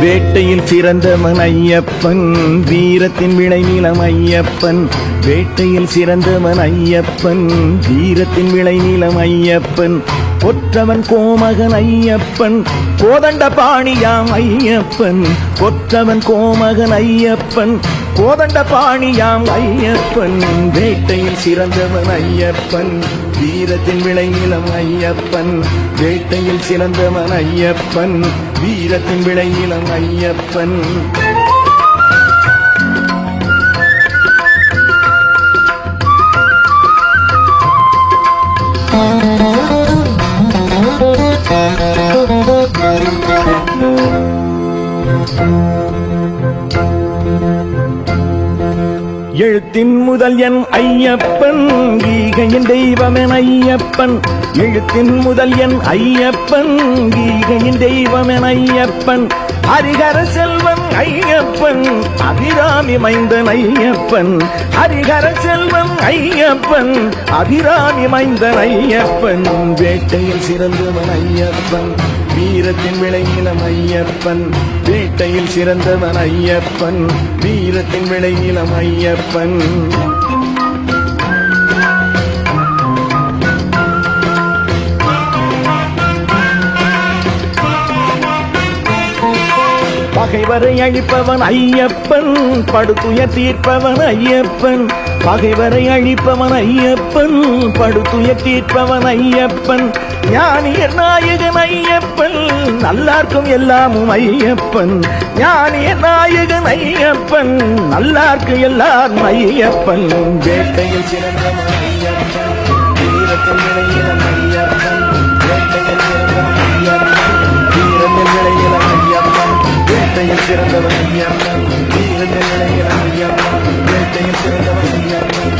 வேட்டையில் சிறந்தவன் ஐயப்பன் வீரத்தின் விளைநிலம் ஐயப்பன். வேட்டையில் சிறந்தவன் ஐயப்பன் வீரத்தின் விளைநிலம் ஐயப்பன். கொற்றவன் கோமகன் ஐயப்பன் கோதண்ட பாணியாம் ஐயப்பன். கொற்றவன் கோமகன் ஐயப்பன் கோதண்ட பாணியாம் ஐயப்பன் வேட்டையில் சிறந்தவன் ஐயப்பன் வீரத்தின் விளைநிலம் ஐயப்பன் வேட்டையில் சிறந்தவன் ஐயப்பன் வீரத்தின் விளைநிலம் ஐயப்பன் Thank you. எழுத்தின் முதல் என் ஐயப்பன் கீகையின் தெய்வமென் ஐயப்பன். எழுத்தின் முதல் என் ஐயப்பன் கீகையின் தெய்வமென் ஐயப்பன். ஹரிகர செல்வன் ஐயப்பன். அபிராமி மைந்தன் ஐயப்பன். ஹரிகர செல்வன் ஐயப்பன். அபிராமி மைந்தன் ஐயப்பன். வேட்டையில் சிறந்தவன் ஐயப்பன். வீரத்தின் விளைநிலம் ஐயப்பன். வேட்டையில் சிறந்தவன் ஐயப்பன். வீரத்தின் விளைநிலம் ஐயப்பன். பகைவரை அழிப்பவன் ஐயப்பன் படுத்துய தீர்ப்பவன் ஐயப்பன். பகைவரை அழிப்பவன் ஐயப்பன் படுத்துய தீர்ப்பவன் ஐயப்பன். ஞானியர் நாயகன் ஐயப்பன் நல்லார்க்கும் எல்லாமும் ஐயப்பன். ஞானியர் நாயகன் ஐயப்பன் நல்லார்க்கு எல்லாரும் ஐயப்பன். வேட்டையில் சிறந்தவன் ஐயப்பன். சிறந்தவன் ஐயா வீரத்தில் நிலைகிறான் ஐயா வேட்டையும் சிறந்தவன் ஐயா